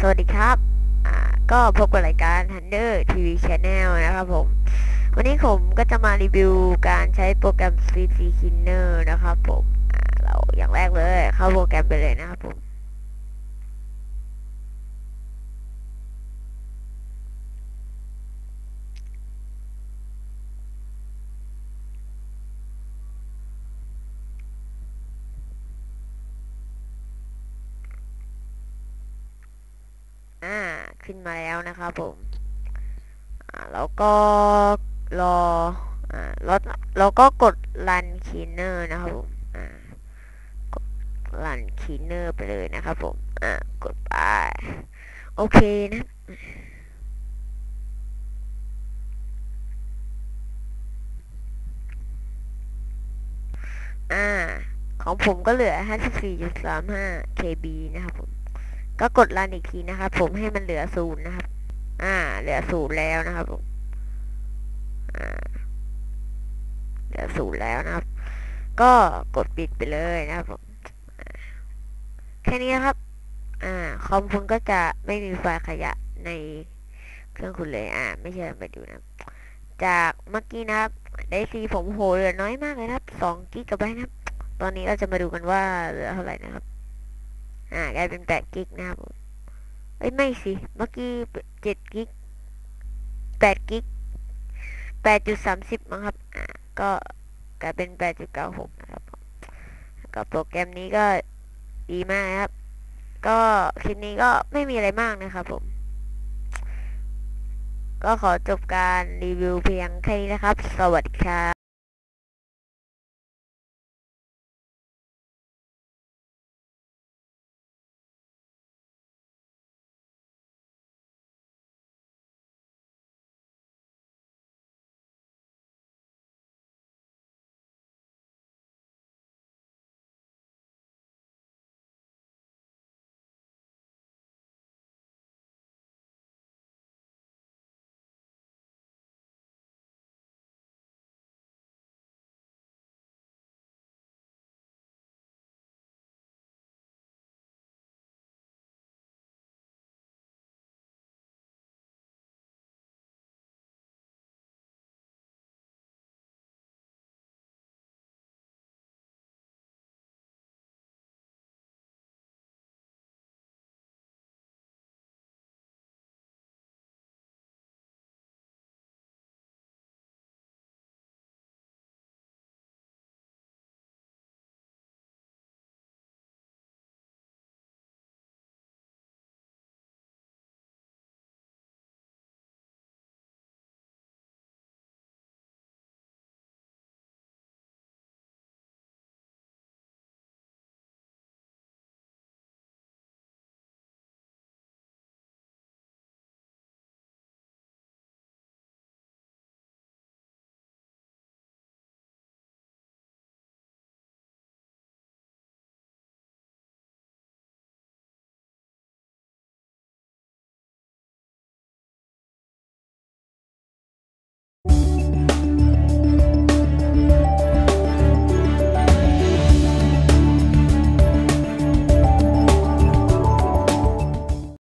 สวัสดีครับ อ่า ก็พบกับรายการ Thunder TV Channel นะครับผม วันนี้ผมก็จะมารีวิวการใช้โปรแกรม CC Cleaner นะครับผม อ่า เราอย่างแรกเลยเข้าโปรแกรมไปเลยนะครับผม ขึ้นมาแล้วนะครับผมอ่าแล้วก็รออ่าแล้วแล้วก็กด run cleaner นะครับผมกด run cleaner ไปเลยนะครับผมกดไปโอเคนะอ่า ของผมก็เหลือ 54.35 KB นะครับผม ก็กดรันอีกทีนะครับผมให้มันเหลือศูนย์นะครับ อ่า เหลือศูนย์แล้วนะครับผมอ่าเหลือศูนย์แล้วนะครับ ก็กดปิดไปเลยนะครับผมแค่นี้นะครับ อ่า คอมคุณก็จะไม่มีไฟล์ขยะในเครื่องคุณเลย อ่า ไม่เชื่อไปดูนะ จากเมื่อกี้นะครับ ได้ซีผมโหเหลือน้อยมากเลยนะครับสองกิกะไบต์นะครับ ตอนนี้เราจะมาดูกันว่าเหลือเท่าไหร่นะครับ อ่ากลายเป็นแปดกิกนะครับผมเอ้ยไม่สิเมื่อกี้เจ็ดกิกแปดกิกแปดจุดสามสิบมั้งครับอ่าก็กลายเป็นแปดจุดเก้าหกนะครับผมก็โปรแกรมนี้ก็ดีมากนะครับ ก็คลิปนี้ก็ไม่มีอะไรมากนะครับผม ก็ขอจบการรีวิวเพียงแค่นี้นะครับ สวัสดีครับ